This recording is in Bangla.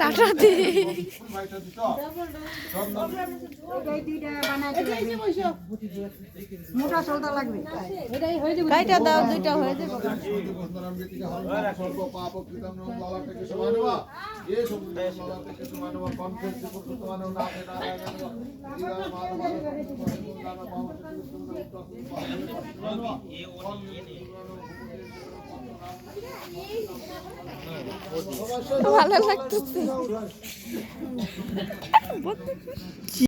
টাটা দি মোটা সৌদা লাগবে গাইটা দাও দুইটা হয়ে যাবে। ভালো লাগতেছে।